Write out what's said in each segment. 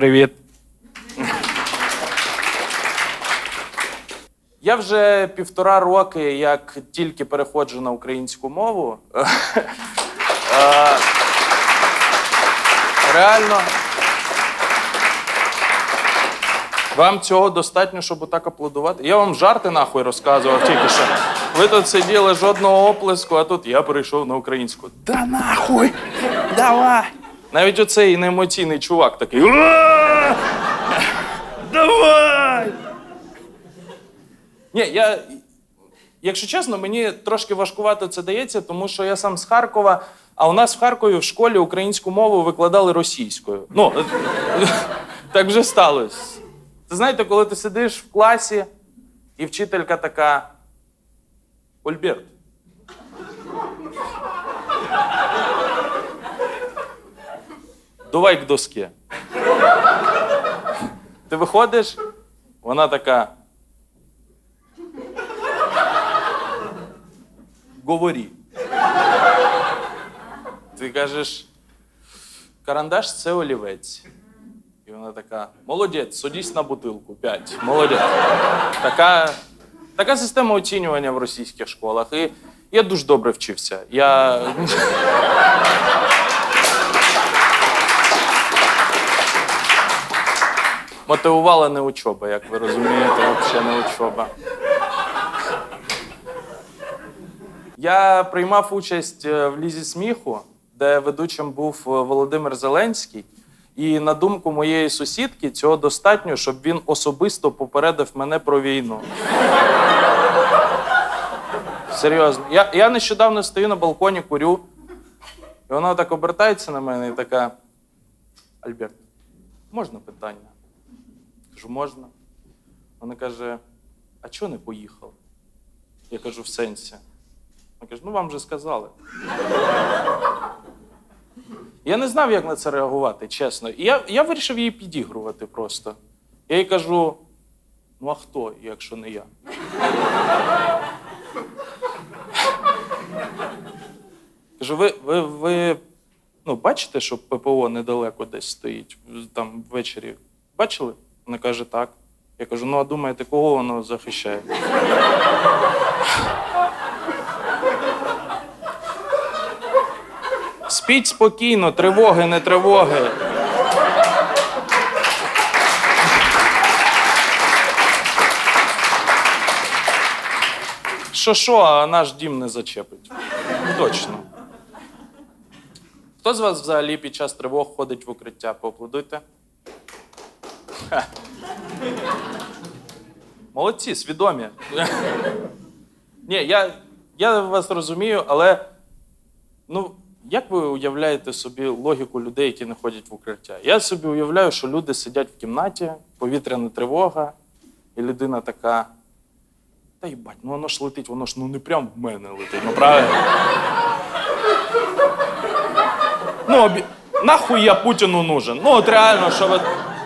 Привіт. Я вже півтора роки, як тільки переходжу на українську мову. Реально. Вам цього достатньо, щоб отак аплодувати? Я вам жарти нахуй розказував тільки що. Ви тут сиділи жодного оплеску, а тут я перейшов на українську. Да нахуй! Давай! Навіть оцей неемоційний чувак такий. «Уа! Давай! Ні, я. Якщо чесно, мені трошки важкувато це дається, тому що я сам з Харкова, а у нас в Харкові в школі українську мову викладали російською. Ну, так вже сталося. Ти знаєте, коли ти сидиш в класі, і вчителька така. Ольберт. Давай к доске. Ти виходиш, вона така. Говори. Ти кажеш, карандаш це олівець. І вона така: молодець, садись на бутилку, п'ять. Молодець. Така, така система оцінювання в російських школах. І я дуже добре вчився. Я. Мотивувала не учоба, як ви розумієте, взагалі не учоба. Я приймав участь е, в лізі сміху, де ведучим був е, Володимир Зеленський. І на думку моєї сусідки, цього достатньо, щоб він особисто попередив мене про війну. Серйозно. Я, я нещодавно стою на балконі, курю, і вона так обертається на мене і така: Альберт, можна питання? Кажу, можна. Вона каже: а чого не поїхав? Я кажу, в сенсі. Вона каже, ну вам же сказали. Я не знав, як на це реагувати, чесно. І я, я вирішив її підігрувати просто. Я їй кажу: ну а хто, якщо не я? Кажу, ви, ви, ви ну, бачите, що ППО недалеко десь стоїть, там ввечері. Бачили? Вона каже, так. Я кажу, ну а думаєте, кого воно захищає? Спіть спокійно, тривоги, не тривоги. Що що, а наш дім не зачепить. Точно. Хто з вас взагалі під час тривог ходить в укриття? Поаплодуйте. Молодці, свідомі. Ні, я, я вас розумію, але ну, як ви уявляєте собі логіку людей, які не ходять в укриття? Я собі уявляю, що люди сидять в кімнаті, повітряна тривога, і людина така. Та їбать, ну воно ж летить, воно ж ну не прям в мене летить, ну правильно? Ну, обі... нахуй я Путіну нужен. Ну, от реально, що ви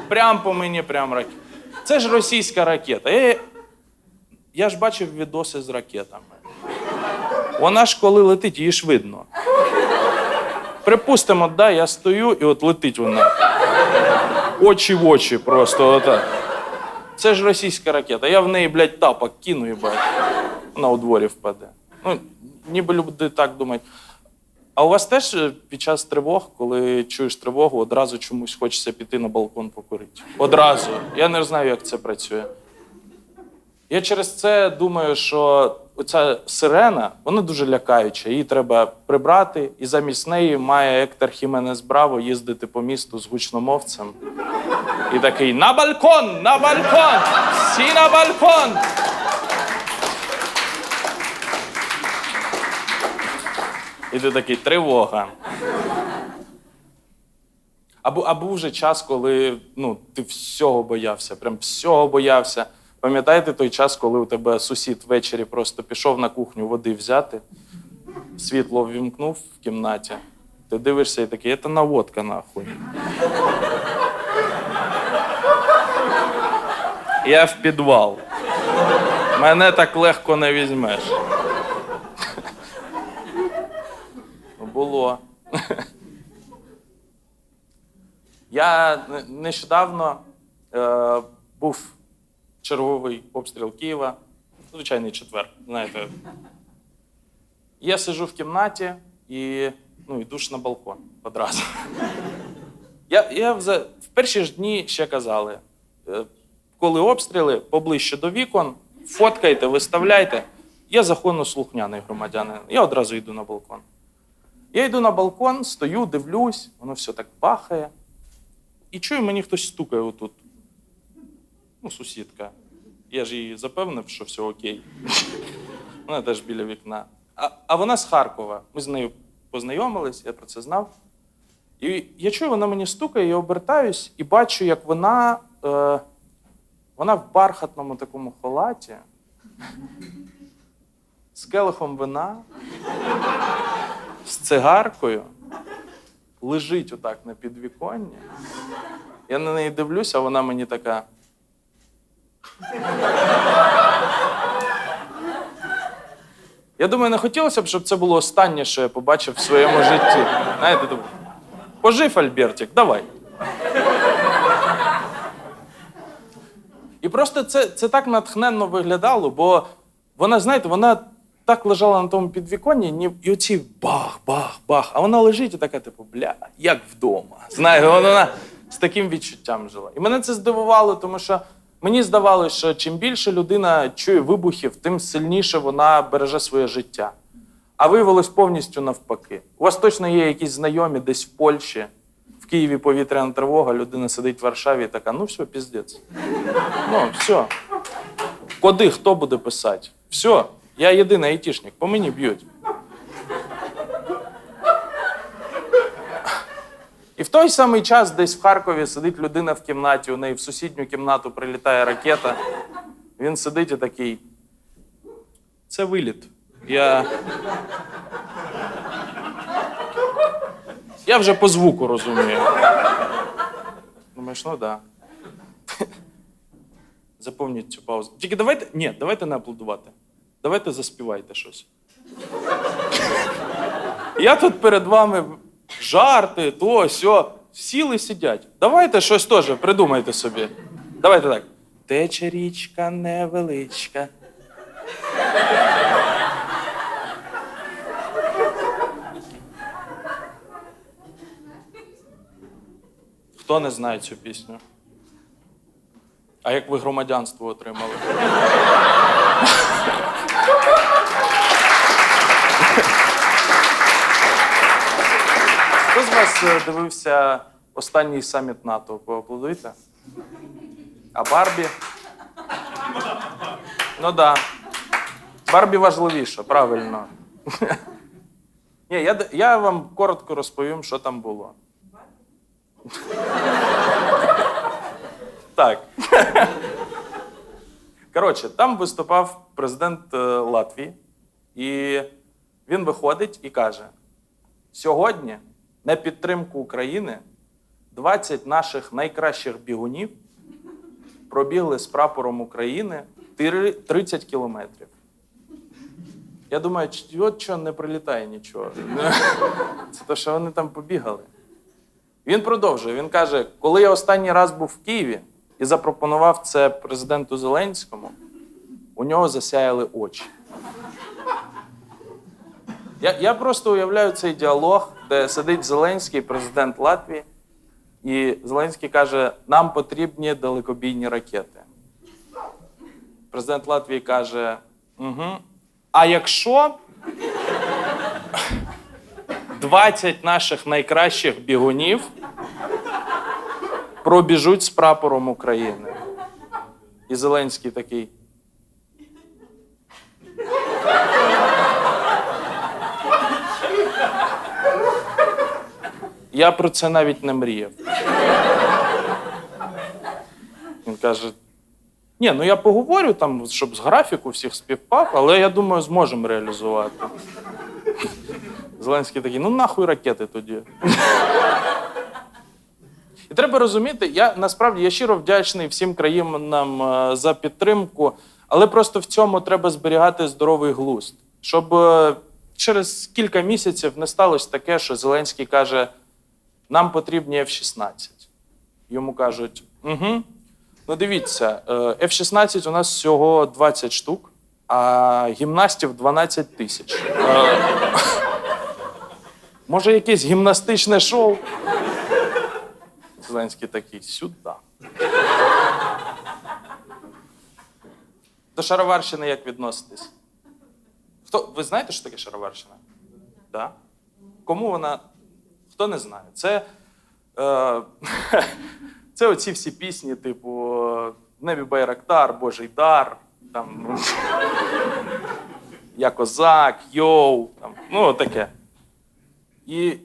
прям по мені, прям ракета. Це ж російська ракета. Я, я ж бачив відоси з ракетами. Вона ж коли летить, її ж видно. Припустимо, да, я стою і от летить вона. Очі в очі просто отак. Це ж російська ракета. Я в неї, блядь, тапок кину, їбать. Вона у дворі впаде. Ну, ніби люди так думають. А у вас теж е, під час тривог, коли чуєш тривогу, одразу чомусь хочеться піти на балкон покурити? Одразу. Я не знаю, як це працює. Я через це думаю, що оця сирена, вона дуже лякаюча. Її треба прибрати, і замість неї має Ектор Хіменес Браво їздити по місту з гучномовцем. І такий на балкон! На балкон! Всі на балкон! І ти такий тривога. А, а був вже час, коли ну, ти всього боявся, прям всього боявся. Пам'ятаєте той час, коли у тебе сусід ввечері просто пішов на кухню води взяти, світло ввімкнув в кімнаті. Ти дивишся і такий, це наводка нахуй. Я в підвал. Мене так легко не візьмеш. Було. Я нещодавно е, був черговий обстріл Києва, звичайний четвер, знаєте. Я сижу в кімнаті і ну, йду ж на балкон одразу. Я, я вза- в перші ж дні ще казали, е, коли обстріли поближче до вікон, фоткайте, виставляйте. Я законослухняний громадянин. Я одразу йду на балкон. Я йду на балкон, стою, дивлюсь, воно все так бахає. І чую, мені хтось стукає отут. Ну, сусідка. Я ж її запевнив, що все окей. Вона теж біля вікна. А, а вона з Харкова. Ми з нею познайомились, я про це знав. І я чую, вона мені стукає, я обертаюсь і бачу, як вона, е, вона в бархатному такому халаті, з келихом вина, з цигаркою, лежить отак на підвіконні. Я на неї дивлюся, а вона мені така. Я думаю, не хотілося б, щоб це було останнє, що я побачив в своєму житті. Знаєте, думаю, пожив Альбертик, давай. І просто це, це так натхненно виглядало, бо вона, знаєте, вона так лежала на тому підвіконні, ні, і оці бах, бах, бах. А вона лежить і така, типу, бля, як вдома. Знаєте, вона з таким відчуттям жила. І мене це здивувало, тому що мені здавалося, що чим більше людина чує вибухів, тим сильніше вона береже своє життя. А виявилось повністю навпаки. У вас точно є якісь знайомі десь в Польщі, в Києві повітряна тривога, людина сидить в Варшаві і така, ну все, піздець. Ну, все. Коди хто буде писати? Все, я єдиний айтішник, по мені б'ють. І в той самий час десь в Харкові сидить людина в кімнаті, у неї в сусідню кімнату прилітає ракета. Він сидить і такий. Це виліт. Я. Я вже по звуку розумію. Думаєш, ну да. Заповніть цю паузу. Тільки давайте. Ні, давайте не аплодувати. Давайте заспівайте щось. Я тут перед вами жарти, то, сьо. Сіли сидять. Давайте щось теж придумайте собі. Давайте так. Тече річка невеличка. Хто не знає цю пісню? А як ви громадянство отримали? Хто з вас е, дивився останній саміт НАТО? Поаплодуйте. А Барбі? Ну так. Да. Барбі важливіше, правильно. Ні, я, я вам коротко розповім, що там було. Так. Коротше, там виступав президент е, Латвії, і він виходить і каже: сьогодні на підтримку України 20 наших найкращих бігунів пробігли з прапором України 30 кілометрів. Я думаю, от що не прилітає нічого. Це те, що вони там побігали. Він продовжує. Він каже: коли я останній раз був в Києві і запропонував це президенту Зеленському, у нього засяяли очі. Я, я просто уявляю цей діалог, де сидить Зеленський, президент Латвії, і Зеленський каже: нам потрібні далекобійні ракети. Президент Латвії каже: угу. А якщо 20 наших найкращих бігунів пробіжуть з прапором України. І Зеленський такий. Я про це навіть не мріяв. Він каже: ні, ну я поговорю там, щоб з графіку всіх співпав, але я думаю, зможемо реалізувати. Зеленський такий, ну нахуй ракети тоді. Треба розуміти, я насправді я щиро вдячний всім країнам е, за підтримку, але просто в цьому треба зберігати здоровий глузд, щоб е, через кілька місяців не сталося таке, що Зеленський каже: нам потрібні F-16. Йому кажуть: угу. Ну, дивіться, е, F-16 у нас всього 20 штук, а гімнастів 12 тисяч. Може, якесь гімнастичне шоу? Зеленський такий сюди. До Шароварщини як відноситесь? Хто, ви знаєте, що таке Шароварщина? Да? Кому вона. Хто не знає? Це, е, це оці всі пісні, типу небі Байрактар, Божий дар, там, Я козак, йоу, там, ну таке. І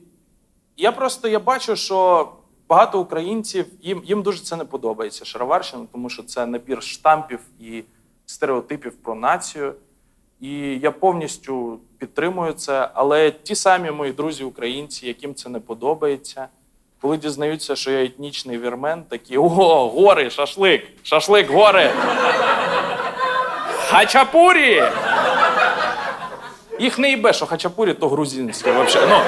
я просто я бачу, що багато українців їм, їм дуже це не подобається Шароварщина, тому що це набір штампів і стереотипів про націю. І я повністю підтримую це. Але ті самі мої друзі українці, яким це не подобається, коли дізнаються, що я етнічний вірмен, такі о, гори, шашлик, шашлик, гори. Хачапурі! Їх не їбе, що хачапурі, то грузинське взагалі. Ну,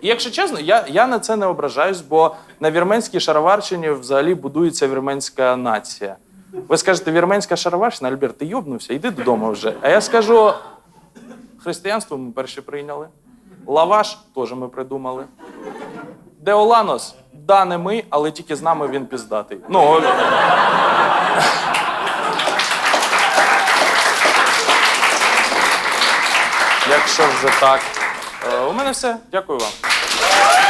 і якщо чесно, я, я на це не ображаюсь, бо на вірменській шароварщині взагалі будується вірменська нація. Ви скажете, вірменська шароварщина, Альберт, ти йобнувся, йди додому вже. А я скажу: християнство ми перші прийняли, лаваш теж ми придумали. Деоланос, да, не ми, але тільки з нами він піздатий. Ну, якщо вже так. Е, У мене все. Дякую вам. Thank you.